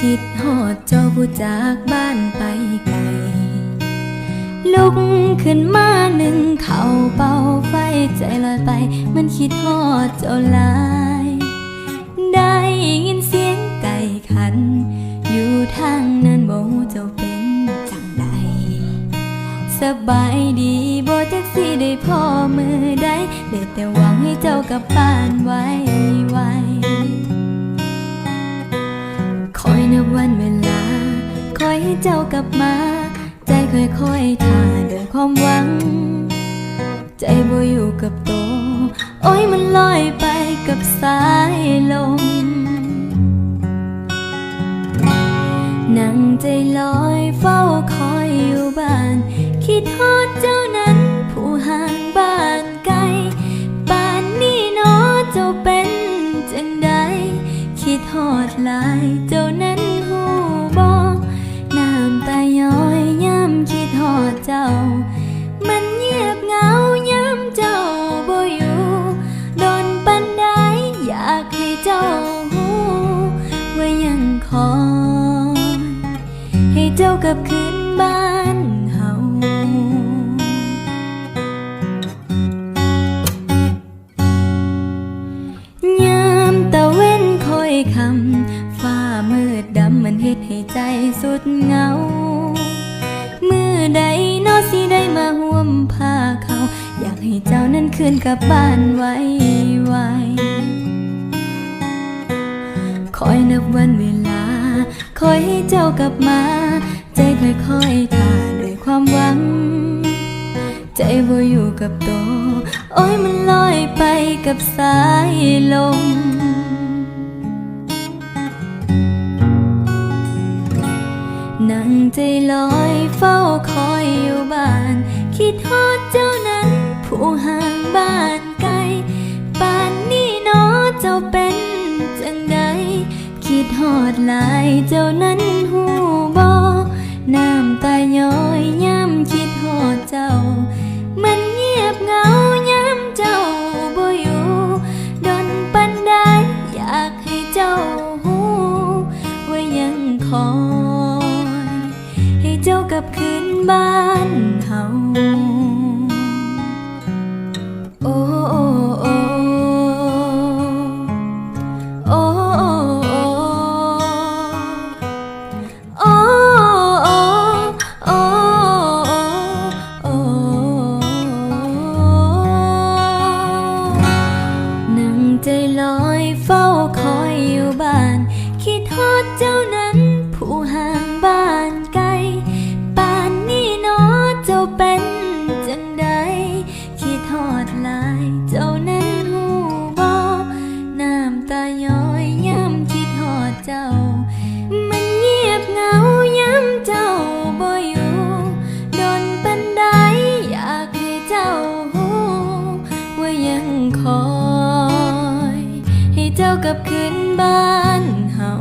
คิดหอดเจ้าผู้จากบ้านไปไกล ลุกขึ้นมาหนึ่งเข่าเป่าไฟใจลอยไป มันคิดหอดเจ้าลาย ได้ยินเสียงไก่ขัน อยู่ทางนั้นบ่เจ้าเป็นจังใด สบายดีบ่จักสิได้พ่อมือใดได้แต่หวังให้เจ้ากลับบ้านไวไว นับวันเวลา คอยให้เจ้ากลับมา ใจค่อยๆท่าด้วยความหวัง ใจบ่อยู่กับโตวโอ้ยมันลอยไปกับสายลมนั่งใจลอยเฝ้าคอยอยู่บ้าน คิดทอดเจ้านั้นผู้ห่างบ้านไกลป่านนี้เนอเจ้าเป็นจังใดคิดทอดหลายเจ้านั้น เจ้า มันเงียบเหงาย้ำเจ้าบ่อยู่โดนปันไดอยากให้เจ้าหูว่ายังคอย ให้เจ้ากลับคืนบ้านเฮายามตะเว้นคอยคำฟ้ามืดดำมันเฮ็ดให้ใจสุดเงา มผ้าเขาอยากให้เจ้านั้นคืนกลับบ้านไวไวๆคอยนับวันเวลา คอยให้เจ้ากลับมา ใจค่อยๆท่าด้วยความหวัง ใจบ่อยู่กับโต โอ้ยมันลอยไปกับสายลมนั่งใจลอยเฝ้าคอยอยู่บ้าน คิดฮอดเจ้านั้น ผู้ห่างบ้านไกลป่านนี้นอเจ้าเป็นจังใดคิดฮอดหลายเจ้านั้น กับคืนบ้านเฮาโอ้โอ้โอ้โอ้โอ้โอ้นั่งใจลอยเฝ้าาเป็นจังใดคิดฮอดลายเจ้านั้นหูบอน้ำตาย้อยย้ำคิดฮอดเจ้า มันเงียบเงาย้ำเจ้าบ่อยู่โดนปันไดอยากให้เจ้าหูว่ายังคอย ให้เจ้ากลับคืนบ้านเฮา